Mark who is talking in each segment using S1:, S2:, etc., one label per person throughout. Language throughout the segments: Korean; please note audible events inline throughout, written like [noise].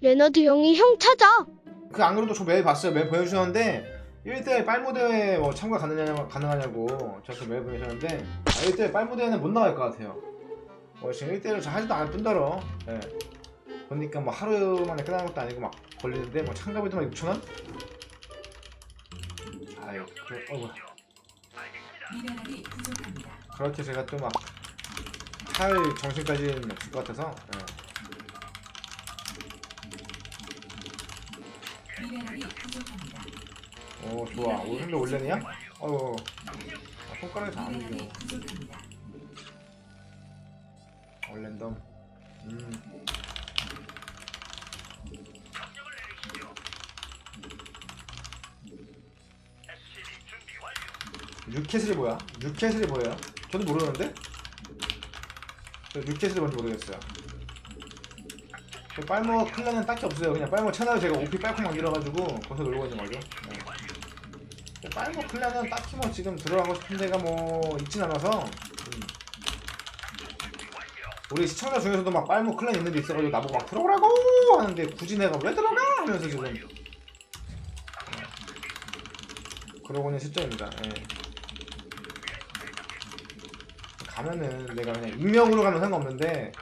S1: 레너드 형이 형 찾아.
S2: 그 안 그래도 저 매일 봤어요. 매일 보여주셨는데 1대 빨무대에 뭐 참가 가능하냐, 가능하냐고 저한테 매일 보내셨는데 아, 1대 빨무대에는 못 나갈 것 같아요. 뭐 지금 1대를 잘 하지도 않을 뿐더러 예. 보니까 뭐 하루 만에 끝나는 것도 아니고 막 걸리는데 뭐 참가비도 막 6천원? 아유 그, 어구.
S3: 미네랄이 부족합니다.
S2: 그렇게 제가 또 막 할 정신까지는 없을 것 같아서 예.
S3: 미네랄이 부족합니다.
S2: 오 좋아 오늘 근데 올레냐? 어우 아, 손가락이 다안 움직여. 얼랜덤 음 뉴캐슬이 뭐야? 뉴캐슬이 뭐예요? 저도 모르는데? 저 뉴캐슬이 뭔지 모르겠어요 저 빨모 클랜은 딱히 없어요. 그냥 빨모 채널 제가 OP 빨콩 만들어가지고 거기서 놀고 있는 거죠 네. 빨모 클랜은 딱히 뭐 지금 들어가고 싶은 데가 뭐 있진 않아서. 음. 우리 시청자 중에서도 막 빨모 클랜 있는 데 있어가지고 나보고 막 들어오라고 하는데 굳이 내가 왜 들어가? 하면서 지금. 그러고 있는 실정입니다. 예. 가면은 내가 그냥 익명으로 가면 상관없는데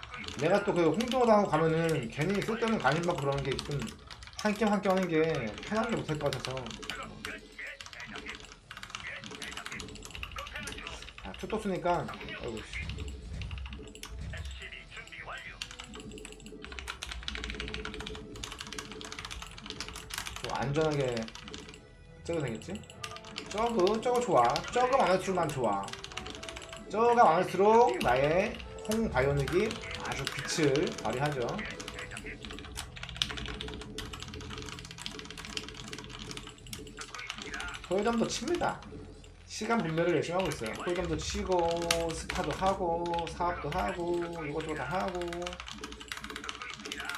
S2: 내가 또 그 홍조당하고 가면은 괜히 쓸데없는 관심받고 그러는 게 좀한 게임 한 게임 하는 게 편하게 못할 것 같아서 아, 투또 쓰니까 씨. 좀 안전하게 찍어도 되겠지? 저거 저거 좋아 저거 많을수록 난 좋아 저가 많을수록 나의 홍 바이오닉이 아주 빛을 발휘하죠. 소유점도 칩니다. 시간 분배를 열심히 하고 있어요. 소유점도 치고 스파도 하고 사업도 하고 이것저것 다 하고.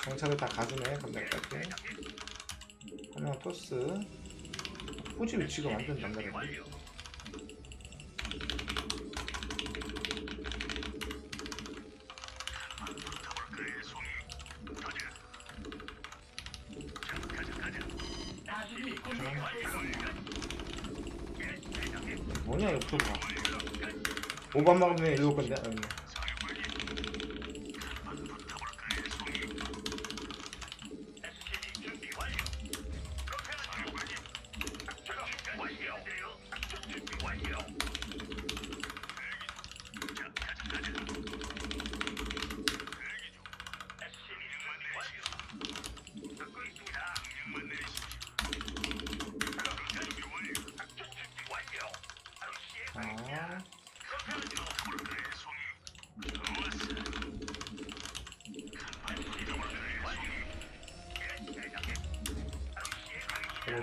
S2: 정착을 다 가주네 감자까지 하나 토스. 후지 위치가 완전 남다른데 뭐냐 이거 프로가 오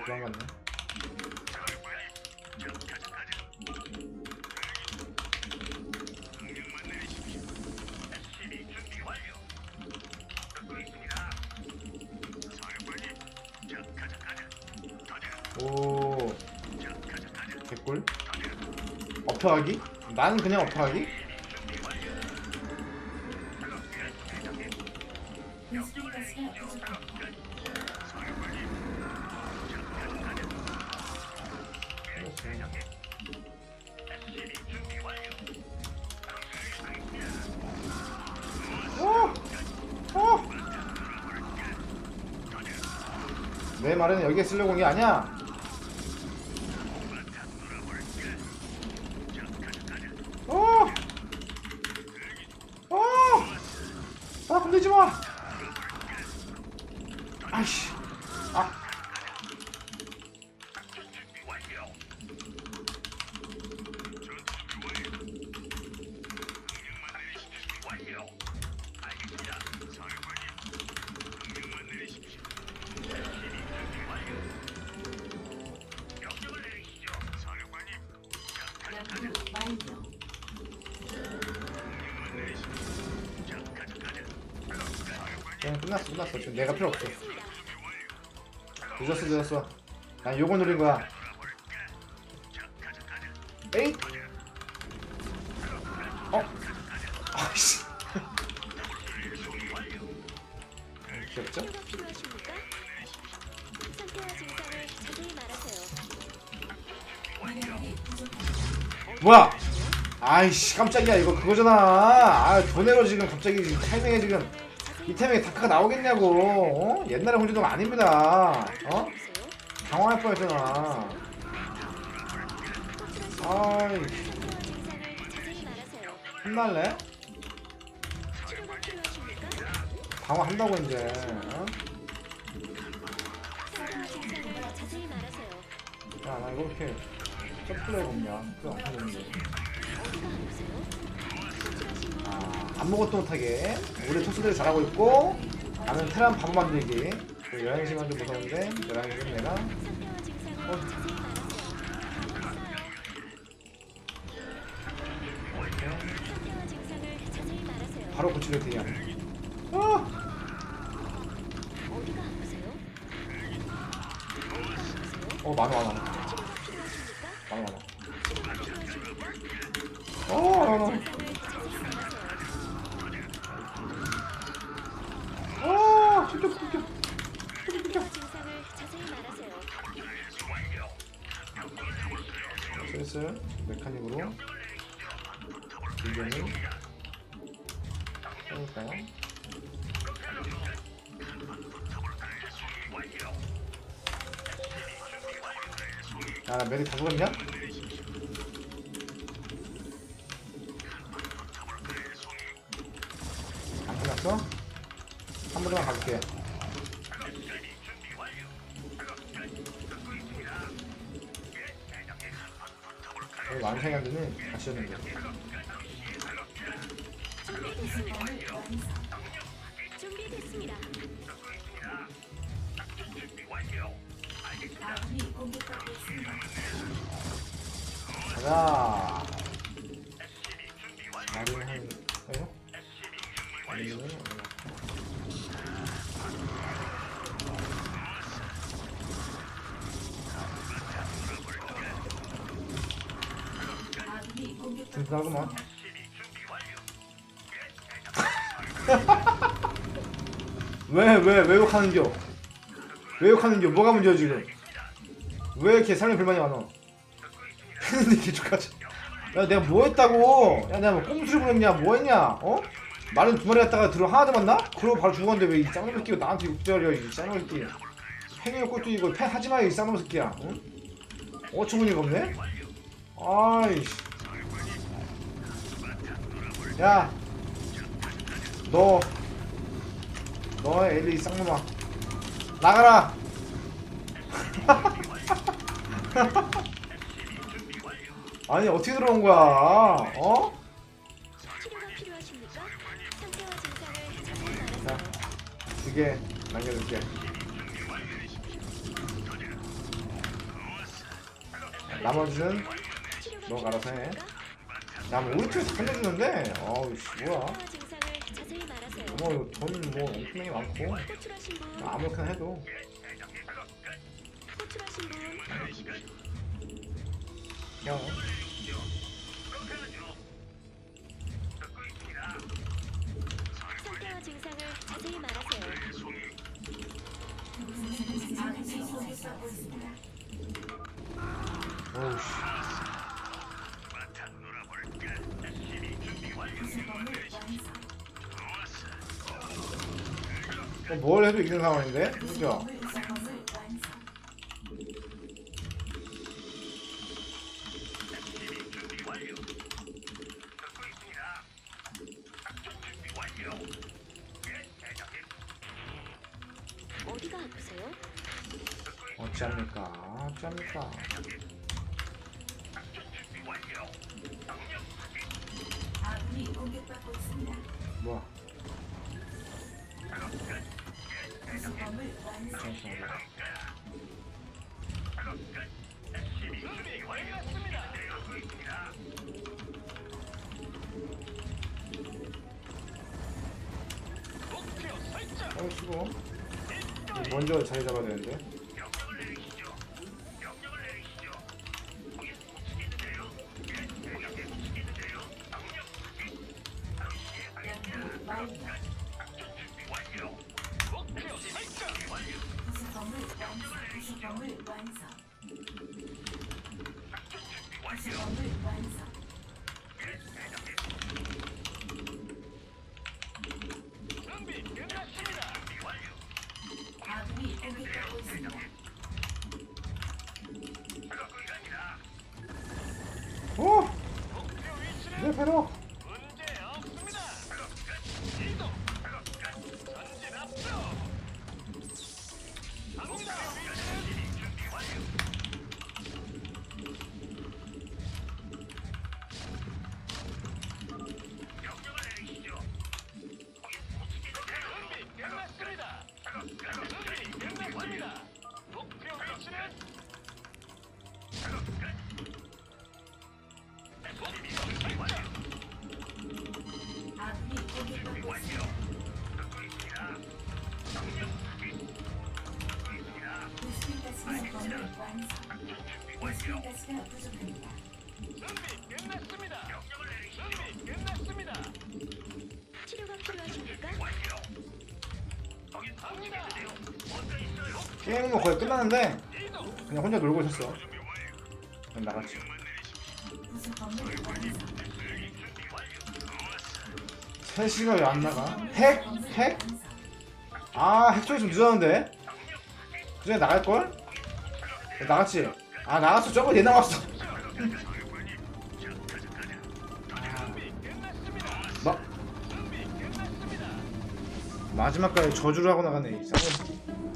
S2: 도망갔네 오 개꿀 업혀하기? 나는 그냥 업혀하기?
S3: 가스가 부족합니다.
S2: 오! 오! 내 말은 여기에 쓰려고 온 게 아니야. 끝났어, 끝났어. 지금 내가 필요 없어. 늦었어, 늦었어. 난 요거 누린 거야. 에잇! 어? [laughs] 아이씨. 귀엽죠? 뭐야? 아이씨 깜짝이야 이거 그거잖아. 아 돈으로 지금 갑자기 타이밍에 지금 이 타이밍에 다크가 나오겠냐고. 어? 옛날에 혼자도 아닙니다. 어? 당황할 뻔했잖아. 아이. 혼날래? 당황한다고 이제. 어? 야나 이거 이렇게 점프를 해보냐? 그거 안 하는데. 아무것도 못하게 우리 토스들 잘하고 있고 나는 테란 바보 만들기 그 11시간 좀 무서운데 11시간 내가 어. 바로 고치려 되냐 아!
S4: 아프세요? 어
S2: 많아 많아? 많아 많아? 어 많아
S4: 증상
S2: 슬슬 메카닉으로 의견을 해볼까요? 야나 메리 다 죽었냐? 안 끝났어? 한 번만 가볼게 완성이 안 되는 같이 였는데
S3: 시스템을 완성.
S4: 준비됐습니다.
S2: 가자. 마린 한, 에요? 마린은
S3: 아군이
S2: 든든하구만. [laughs] 왜, 왜, 왜 욕하는겨? 왜 욕하는겨? 뭐가 문제야, 지금? 왜 이렇게 사람이 불만이 많아? [laughs] 했는데 개족하지. 야, 내가 뭐 했다고? 야, 내가 뭐 꼼수를 부렸냐? 뭐 했냐? 어? 말은 두 마리 갖다가 들어 하나도 맞나? 그러고 바로 죽었는데 왜 이 쌍놈 새끼가 나한테 욕대하려, 이 쌍놈 새끼. 행위 것도 이거 팬 하지 마, 이 쌍놈 새끼야. 응? 어처구니가 없네? 아이씨. 야, 너, 너 엘리 쌍놈아, 나가라. [laughs] 아니 어떻게 들어온 거야? 어?
S4: 자,
S2: 두개 남겨둘게. 나머지는 너가 알아서 해. 나뭐 우리 팀에서 살려주는데, 어우 씨 뭐야?
S4: 증상을 자세히 말하세요.
S2: 뭐 돈뭐 엄청나게 많고.
S4: 분,
S2: 아무렇게나 해도.
S4: 호
S2: 뭘 해도 이기는 상황인데? 그죠?
S4: 어디가 아프세요?
S2: 어찌합니까? 어찌합니까? 뭐야? 어, 수고. 먼저 자리 잡아야 되는데.
S3: 把小房子也关一下 가스가 부족합니다.
S4: 치료가 필요하십니까?
S2: 게임은 뭐 거의 끝났는데 그냥 혼자 놀고 있었어 그냥 나갔지
S3: 부속 건물 완성.
S2: 3시가 왜 안 나가? 핵? 핵? 아 핵초이 좀 늦었는데 그전에 나갈걸? 나갔지? 아 나갔어. 저거 얘 나왔어. 마... 마지막까지 저주를 하고 나가네 이 쌍놈